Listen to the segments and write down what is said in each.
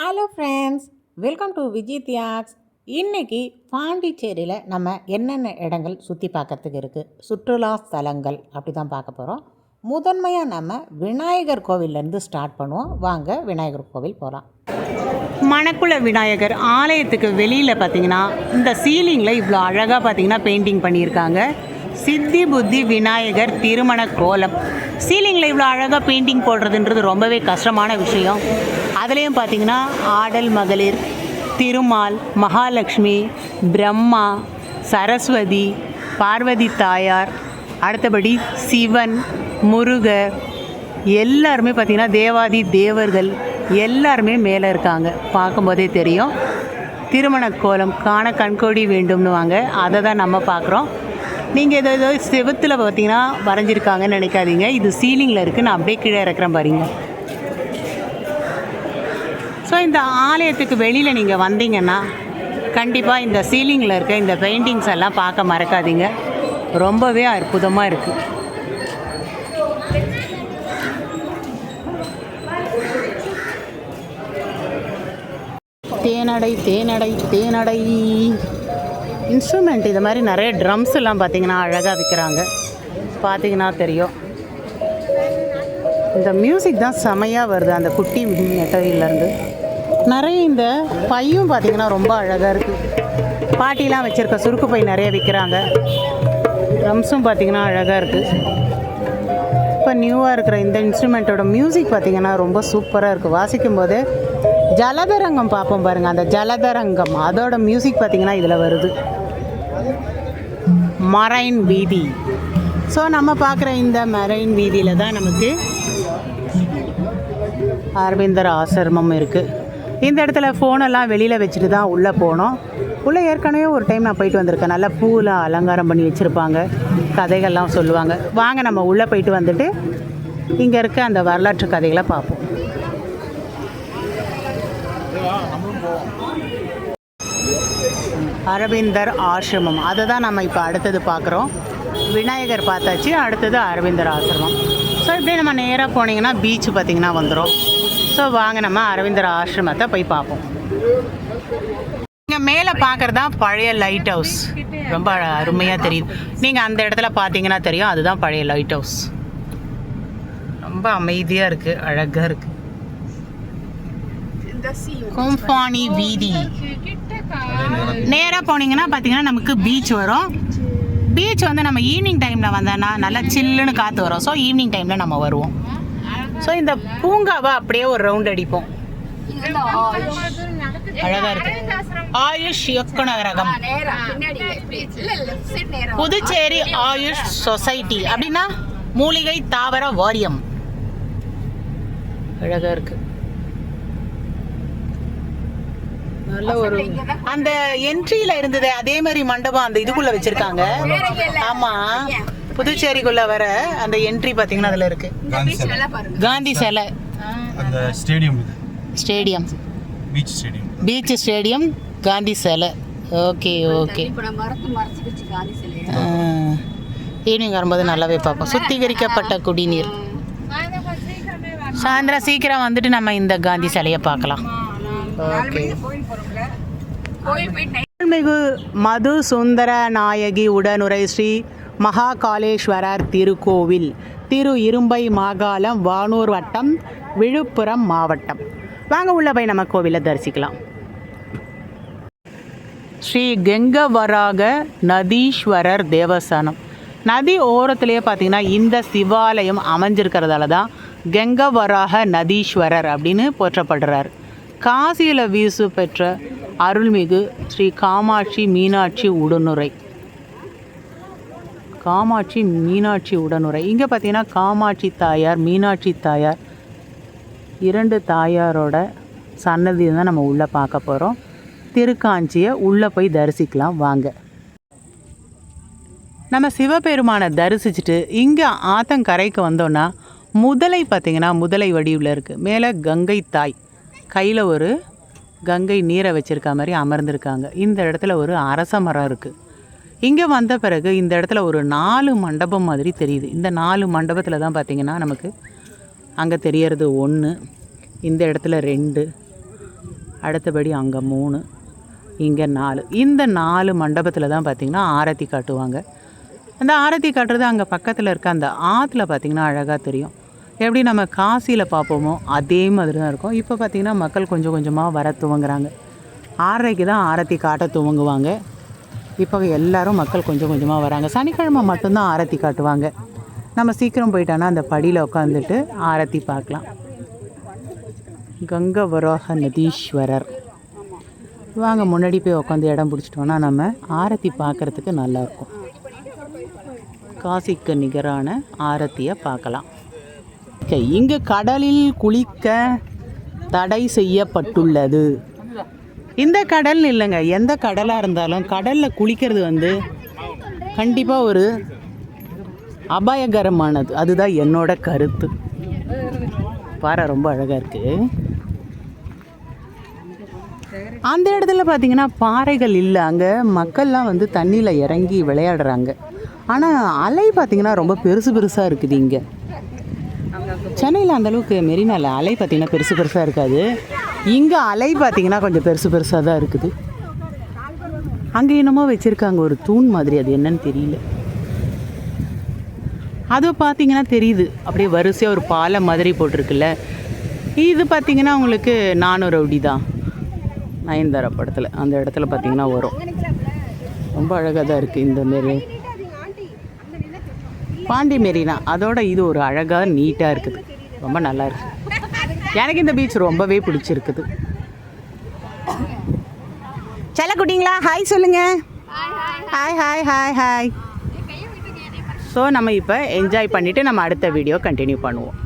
Hello friends welcome to Vijay தியாக்ஸ் இன்றைக்கி பாண்டிச்சேரியில் நம்ம என்னென்ன இடங்கள் சுற்றி பார்க்கறதுக்கு இருக்குது சுற்றுலா ஸ்தலங்கள் அப்படி தான் பார்க்க போகிறோம் முதன்மையாக நம்ம விநாயகர் கோவில்லேருந்து ஸ்டார்ட் பண்ணுவோம். வாங்க விநாயகர் கோவில் போகலாம் மணக்குள விநாயகர் ஆலயத்துக்கு வெளியில் பார்த்தீங்கன்னா இந்த சீலிங்கில் இவ்வளோ அழகாக பார்த்தீங்கன்னா பெயிண்டிங் பண்ணியிருக்காங்க. சித்தி புத்தி விநாயகர் திருமண கோலம். சீலிங்கில் இவ்வளோ அழகாக பெயிண்டிங் போடுறதுன்றது ரொம்பவே கஷ்டமான விஷயம். அதுலேயும் பார்த்தீங்கன்னா ஆடல் மகளிர் திருமால் மகாலட்சுமி பிரம்மா சரஸ்வதி பார்வதி தாயார் அடுத்தபடி சிவன் முருகர் எல்லாருமே பார்த்திங்கன்னா தேவாதி தேவர்கள் எல்லாருமே மேலே இருக்காங்க. பார்க்கும்போதே தெரியும். திருமண கோலம் காண கண்கோடி வேண்டும்னு வாங்க. அதை தான் நம்ம பார்க்குறோம் நீங்கள் ஏதோ ஏதோ செவத்தில் பார்த்தீங்கன்னா வரைஞ்சிருக்காங்கன்னு நினைக்காதீங்க. இது சீலிங்கில் இருக்குது நான் அப்படியே கீழே இறக்குறேன் பாருங்கள் ஸோ இந்த ஆலயத்துக்கு வெளியில் நீங்கள் வந்தீங்கன்னா கண்டிப்பாக இந்த சீலிங்கில் இருக்க இந்த பெயிண்டிங்ஸ் எல்லாம் பார்க்க மறக்காதீங்க. ரொம்பவே அற்புதமாக இருக்குது தேனடை தேனடை தேனடை. இன்ஸ்ட்ருமெண்ட் இது மாதிரி நிறைய ட்ரம்ஸ் எல்லாம் பார்த்தீங்கன்னா அழகாக விற்கிறாங்க பார்த்தீங்கன்னா தெரியும். இந்த மியூசிக் தான் செமையாக வருது அந்த குட்டி மெட்டரியிலேருந்து நிறைய இந்த பையும் பார்த்தீங்கன்னா ரொம்ப அழகாக இருக்குது பாட்டிலாம் வச்சுருக்க சுருக்கு பை நிறைய விற்கிறாங்க ட்ரம்ஸும் பார்த்தீங்கன்னா அழகாக இருக்குது இப்போ நியூவாக இருக்கிற இந்த இன்ஸ்ட்ருமெண்ட்டோட மியூசிக் பார்த்தீங்கன்னா ரொம்ப சூப்பராக இருக்குது வாசிக்கும் போது ஜலதரங்கம் பார்ப்போம் பாருங்கள் அந்த ஜலதரங்கம் அதோட மியூசிக் பார்த்தீங்கன்னா இதில் வருது. மரைன் வீதி. ஸோ நம்ம பார்க்குற இந்த மரைன் வீதியில் தான் நமக்கு அரவிந்தர் ஆசிரமம் இருக்குது இந்த இடத்துல ஃபோனெல்லாம் வெளியில் வச்சுட்டு தான் உள்ளே போனோம். உள்ளே ஏற்கனவே ஒரு டைம் நான் போயிட்டு வந்திருக்கேன். நல்லா பூவெலாம் அலங்காரம் பண்ணி வச்சுருப்பாங்க. கதைகள்லாம் சொல்லுவாங்க. வாங்க நம்ம உள்ளே போயிட்டு வந்துட்டு இங்கே இருக்க அந்த வரலாற்று கதைகளை பார்ப்போம். அரவிந்தர் ஆசிரமம். அதை தான் நம்ம இப்போ அடுத்தது பார்க்குறோம். விநாயகர் பார்த்தாச்சு அடுத்தது அரவிந்தர் ஆசிரமம். ஸோ இப்படியே நம்ம நேராக போனீங்கன்னா பீச் பார்த்திங்கன்னா வந்துடும் ஸோ வாங்க நம்ம அரவிந்தர் ஆசிரமத்தை போய் பார்ப்போம். இங்கே மேலே பார்க்குறது தான் பழைய லைட் ஹவுஸ் ரொம்ப அருமையாக தெரியுது. நீங்கள் அந்த இடத்துல பார்த்தீங்கன்னா தெரியும். அதுதான் பழைய லைட் ஹவுஸ் ரொம்ப அமைதியாக இருக்குது அழகாக இருக்குது கும்பானி வீதி. நேராக போனீங்கன்னா பார்த்தீங்கன்னா நமக்கு பீச் வரும். பீச் வந்து நம்ம ஈவினிங் டைமில் வந்தோன்னா நல்லா சில்லுன்னு காற்று வரும். ஸோ ஈவினிங் டைமில் நம்ம வருவோம். ஸோ இந்த பூங்காவை அப்படியே ஒரு ரவுண்ட் அடிப்போம். அழகா இருக்கு. ஆயுஷ் இயக்குநரகம் புதுச்சேரி ஆயுஷ் சொசைட்டி. அப்படின்னா மூலிகை தாவர வாரியம். அழகா இருக்கு. நல்ல ஒரு அந்த என்ட்ரியில இருந்தது அதே மாதிரி மண்டபம் அந்த இதுக்குள்ள வச்சிருக்காங்க. ஆமா. புதுச்சேரிக்குள்ள வர அந்த என்ட்ரி பாத்தீங்கன்னா அதுல இருக்கு. காந்தி சிலை. காந்தி சிலை. அந்த stadium stadium beach stadium beach stadium Gandhi சிலை. ஓகே ஓகே ஈவினிங் வரும்போது நல்லாவே பார்ப்போம். சுத்திகரிக்கப்பட்ட குடிநீர். சாயந்தரம் சீக்கிரம் வந்துட்டு நம்ம இந்த காந்தி சிலையை பார்க்கலாம். ஓகே மது சுந்தர நாயகி உடனுரை ஸ்ரீ மகாகாலேஸ்வரர் திருக்கோவில் திரு இரும்பை மாகாளம் வானூர் வட்டம் விழுப்புரம் மாவட்டம். வாங்க உள்ள போய் நம்ம கோவிலை தரிசிக்கலாம். ஸ்ரீ கெங்கவராக நதீஸ்வரர் தேவஸ்தானம். நதி ஓரத்துலேயே பார்த்தீங்கன்னா இந்த சிவாலயம் அமைஞ்சிருக்கிறதால தான் கெங்கவராக நதீஸ்வரர் அப்படின்னு போற்றப்படுறார். காசியில் வீசு பெற்ற அருள்மிகு ஸ்ரீ காமாட்சி மீனாட்சி உடனுரை காமாட்சி மீனாட்சி உடனுரை. இங்கே பார்த்தீங்கன்னா காமாட்சி தாயார் மீனாட்சி தாயார். இரண்டு தாயாரோட சன்னதி தான் நம்ம உள்ளே பார்க்க போகிறோம் திருக்காஞ்சியை உள்ளே போய் தரிசிக்கலாம் வாங்க. நம்ம சிவபெருமானை தரிசிச்சுட்டு இங்கே ஆத்தங்கரைக்கு வந்தோன்னா முதலை பார்த்திங்கன்னா முதலை வடிவில் இருக்குது மேலே கங்கை தாய். கையில் ஒரு கங்கை நீரை வச்சுருக்க மாதிரி அமர்ந்திருக்காங்க. இந்த இடத்துல ஒரு அரச மரம் இருக்குது இங்கே வந்த பிறகு இந்த இடத்துல ஒரு நாலு மண்டபம் மாதிரி தெரியுது. இந்த நாலு மண்டபத்தில் தான் பார்த்திங்கன்னா நமக்கு அங்கே தெரியறது ஒன்று இந்த இடத்துல ரெண்டு அடுத்தபடி அங்கே மூணு இங்கே நாலு. இந்த நாலு மண்டபத்தில் தான் பார்த்திங்கன்னா ஆரத்தி காட்டுவாங்க. அந்த ஆரத்தி காட்டுறது அங்கே பக்கத்தில் இருக்க அந்த ஆற்றுல பார்த்திங்கன்னா அழகாக தெரியும். எப்படி நம்ம காசியில் பார்ப்போமோ அதே மாதிரி தான் இருக்கும். இப்போ பார்த்திங்கன்னா மக்கள் கொஞ்சம் கொஞ்சமாக வர துவங்குறாங்க. ஆறரைக்கு தான் ஆரத்தி காட்ட துவங்குவாங்க. இப்போ எல்லாரும் மக்கள் கொஞ்சம் கொஞ்சமாக வராங்க. சனிக்கிழமை மட்டும்தான் ஆரத்தி காட்டுவாங்க. நம்ம சீக்கிரம் போயிட்டோன்னா அந்த படியில் உட்காந்துட்டு ஆரத்தி பார்க்கலாம். கங்கவரோக நதீஸ்வரர். வாங்க முன்னாடி போய் உட்காந்து இடம் பிடிச்சிட்டோன்னா நம்ம ஆரத்தி பார்க்குறதுக்கு நல்லாயிருக்கும் காசிக்கு நிகரான ஆரத்தியை பார்க்கலாம். ஓகே இங்கு கடலில் குளிக்க தடை செய்யப்பட்டுள்ளது. இந்த கடல் இல்லைங்க. எந்த கடலாக இருந்தாலும் கடலில் குளிக்கிறது வந்து கண்டிப்பாக ஒரு அபாயகரமானது. அதுதான் என்னோட கருத்து. பாறை ரொம்ப அழகாக இருக்குது அந்த இடத்துல பார்த்தீங்கன்னா பாறைகள் இல்லை. அங்கே மக்கள்லாம் வந்து தண்ணியில் இறங்கி விளையாடுறாங்க. ஆனால் அலை பார்த்தீங்கன்னா ரொம்ப பெருசு பெருசாக இருக்குது இங்கே. சென்னையில் அந்தளவுக்கு மெரினால அலை பார்த்திங்கன்னா பெருசு பெருசாக இருக்காது. இங்கே அலை பார்த்தீங்கன்னா கொஞ்சம் பெருசு பெருசாக தான் இருக்குது. அங்கே என்னமோ வச்சுருக்காங்க ஒரு தூண் மாதிரி. அது என்னன்னு தெரியல. அது பார்த்தீங்கன்னா தெரியுது. அப்படியே வரிசையாக ஒரு பாலை மாதிரி போட்டிருக்குல்ல. இது பார்த்தீங்கன்னா உங்களுக்கு நானூறு அப்படி தான் நயன்தாரா படத்தில். அந்த இடத்துல பார்த்தீங்கன்னா வரும். ரொம்ப அழகாக தான் இருக்குது இந்த மாரி பாண்டி மெரினா. அதோட இது ஒரு அழகாக நீட்டாக இருக்குது. ரொம்ப நல்லா இருக்குது எனக்கு இந்த பீச் ரொம்பவே பிடிச்சிருக்குது. செல்ல குட்டிங்களா? ஹாய் சொல்லுங்க. Hi hi hi hi so நம்ம இப்போ என்ஜாய் பண்ணிவிட்டு நம்ம அடுத்த வீடியோ கண்டினியூ பண்ணுவோம்.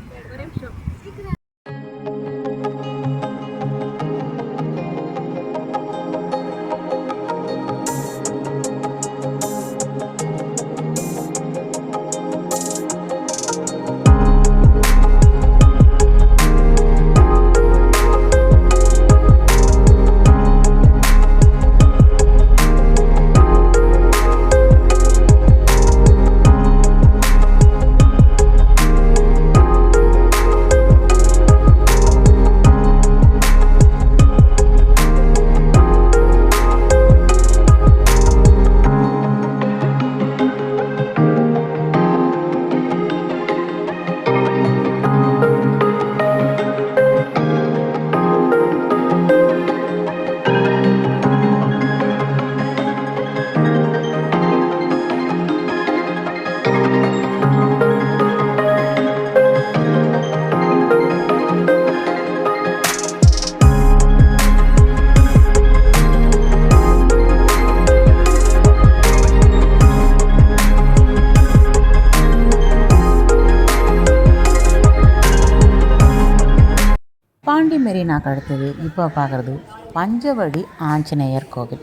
பாண்டி மெரினாக்கு அடுத்தது இப்போ பார்க்குறது பஞ்சவடி ஆஞ்சநேயர் கோவில்.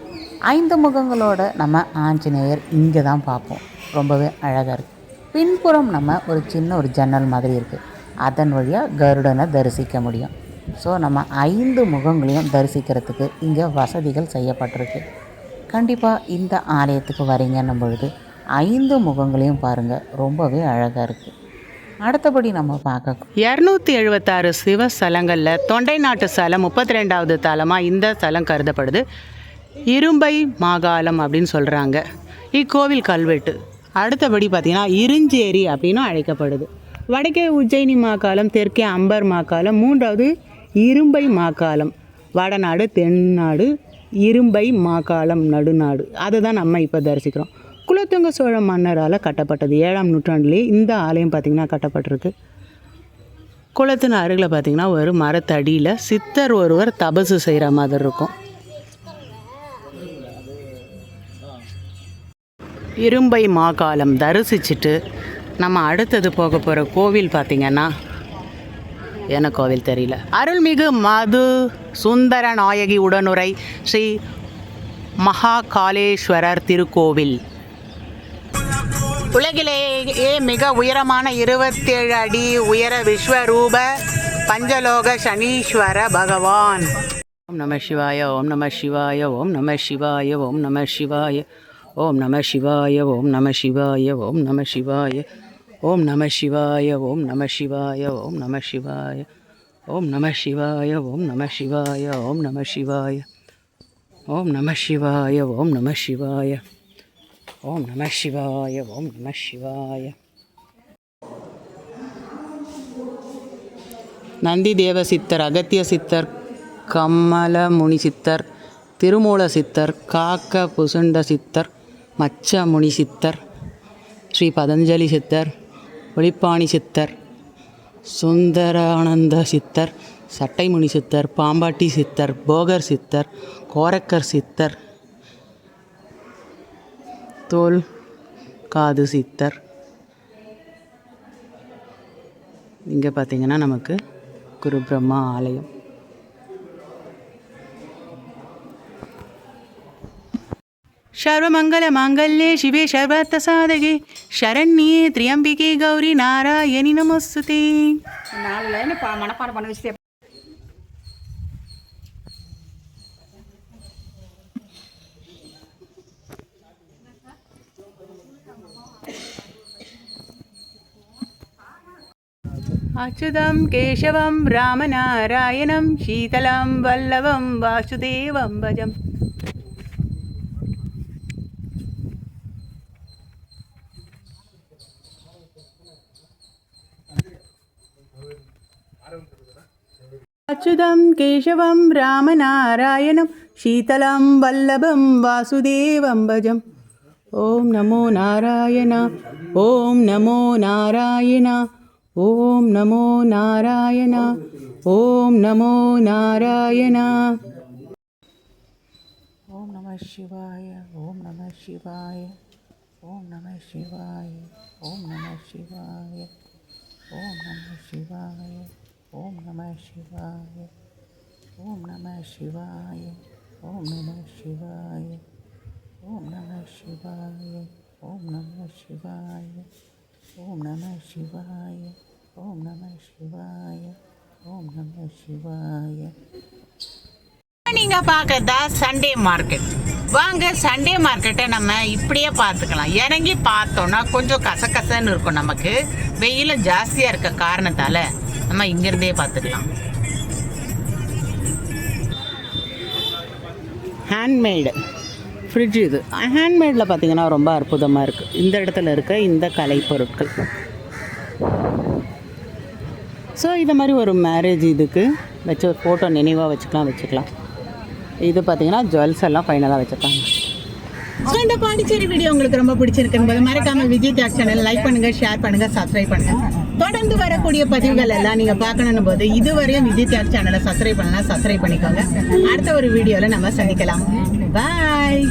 ஐந்து முகங்களோட நம்ம ஆஞ்சநேயர் இங்கே தான் பார்ப்போம். ரொம்பவே அழகாக இருக்குது பின்புறம் நம்ம ஒரு சின்ன ஒரு ஜன்னல் மாதிரி இருக்குது அதன் வழியாக கருடனை தரிசிக்க முடியும். ஸோ நம்ம ஐந்து முகங்களையும் தரிசிக்கிறதுக்கு இங்கே வசதிகள் செய்யப்பட்டிருக்கு. கண்டிப்பாக இந்த ஆலயத்துக்கு வரீங்கன்னும் பொழுது ஐந்து முகங்களையும் பாருங்கள் ரொம்பவே அழகாக இருக்குது அடுத்தபடி நம்ம பார்க்க இரநூத்தி எழுபத்தாறு சிவ ஸ்தலங்களில் தொண்டை நாட்டு ஸ்தலம் முப்பத்தி ரெண்டாவது தலமாக இந்த ஸ்தலம் கருதப்படுது. இரும்பை மாகாலம் அப்படின்னு சொல்கிறாங்க இக்கோவில் கல்வெட்டு. அடுத்தபடி பார்த்திங்கன்னா இருஞ்சேரி அப்படின்னு அழைக்கப்படுது. வடக்கே உஜ்ஜயினி மாகாலம் தெற்கே அம்பர் மாகாலம் மூன்றாவது இரும்பை மாகாலம். வடநாடு தென்னாடு இரும்பை மாகாலம் நடுநாடு. அதை தான் நம்ம இப்போ தரிசிக்கிறோம். குலோத்துங்க சோழ மன்னரால் கட்டப்பட்டது ஏழாம் நூற்றாண்டுலேயே இந்த ஆலயம் பார்த்திங்கன்னா கட்டப்பட்டிருக்கு. குளத்தின் அருகில் பார்த்திங்கன்னா ஒரு மரத்தடியில் சித்தர் ஒருவர் தபசு செய்கிற மாதிரி இருக்கும். இரும்பை மாகாலம் தரிசிச்சுட்டு நம்ம அடுத்தது போக போகிற கோவில் பார்த்திங்கன்னா என்ன கோவில் தெரியல. அருள்மிகு மது சுந்தர நாயகி உடனுரை ஸ்ரீ மகாகாலேஸ்வரர் திருக்கோவில். உலகிலேயே மிக உயரமான இருபத்தேழு அடி உயர விஸ்வரூப பஞ்சலோக சனீஸ்வர பகவான் ஓம் நம சிவாய ஓம் நம சிவாய ஓம் நம சிவாய ஓம் நம சிவாய ஓம் நம சிவாய ஓம் நம சிவாய ஓம் நம சிவாய ஓம் நம சிவாய ஓம் நம சிவாய ஓம் நம சிவாய ஓம் நம சிவாய ஓம் நம சிவாய ஓம் நம சிவாய ஓம் நம சிவாய ஓம் நம சிவாய ஓம் நம சிவாய ஓம் நம சிவாய. நந்தி தேவ சித்தர் அகத்திய சித்தர் கம்மல முனி சித்தர் திருமூல சித்தர் காக்க புசுண்ட சித்தர் மச்ச முனி சித்தர் ஸ்ரீ பதஞ்சலி சித்தர் ஒளிப்பாணி சித்தர் சுந்தரானந்த சித்தர் சட்டைமுனி சித்தர் பாம்பாட்டி சித்தர் போகர் சித்தர் கோரக்கர் சித்தர் தோல் காது சித்தர். இங்கே பார்த்தீங்கன்னா நமக்கு குரு பிரம்மா ஆலயம். சர்வமங்கல மாங்கல்யே சிவே சர்வத்த சாதகே. சரண்யே திரியம்பிகே கௌரி நாராயணி நமஸ்துதே. நாலு லைன் மனப்பாடம் பண்ண வச்சு அச்சுதம் கேசவம் ராமநாராயணம் சீதலம் வல்லவம் வாசுதேவம் பஜம். அச்சுதம் கேசவம் ராமநாராயணம் சீதலம் வல்லபம் வாசுதேவம் பஜம். ஓம் நமோ நாராயணா ஓம் நமோ நாராயணா. ஓம் நமோ நாராயண ஓம் நமோ நாராயண ஓம் நம சிவாய ஓம் நம சிவாய ஓம் நம சிவாய ஓம் நம சிவாய ஓம் நம சிவாய ஓம் நம சிவாய ஓம் நம சிவாய ஓம் நம சிவாய ஓம் நம சிவாய ஓம் நம சிவாய ஓம் நம சிவாய ஓம் நம சிவாய ஓம் நம சிவாய நீங்கள் பார்க்கறதா சண்டே மார்க்கெட் வாங்க சண்டே மார்க்கெட்டை நம்ம இப்படியே பார்த்துக்கலாம். இறங்கி பார்த்தோன்னா கொஞ்சம் கசகசன்னு இருக்கும் நமக்கு. வெயில் ஜாஸ்தியாக இருக்க காரணத்தால் நம்ம இங்கிருந்தே பார்த்துக்கலாம். ஹேண்ட்மேடு ஃப்ரிட்ஜ் இது. ஹேண்ட்மேடில் பார்த்தீங்கன்னா ரொம்ப அற்புதமாக இருக்குது இந்த இடத்துல இருக்க இந்த கலை பொருட்கள். ஸோ இது மாதிரி ஒரு மேரேஜ் இதுக்கு வச்சு ஒரு ஃபோட்டோ நினைவாக வச்சுக்கலாம் வச்சுக்கலாம். இது பார்த்தீங்கன்னா ஜுவல்ஸ் எல்லாம் ஃபைனலாக வச்சுருக்காங்க. ஸோ இந்த பாண்டிச்சேரி வீடியோ உங்களுக்கு ரொம்ப பிடிச்சிருக்குன்னு மறக்காமல் விஜய் டாக் சேனல் லைக் பண்ணுங்கள் ஷேர் பண்ணுங்கள் சப்ஸ்கிரைப் பண்ணுங்கள் தொடர்ந்து வரக்கூடிய பதிவுகள் எல்லாம் நீங்கள் பார்க்கணும் போது இதுவரையும் விஜய் டாக் சேனலை சப்ஸ்கிரைப் பண்ணலாம் சப்ஸ்கிரைப் பண்ணிக்கோங்க. அடுத்த ஒரு வீடியோவில் நம்ம சந்திக்கலாம். பாய்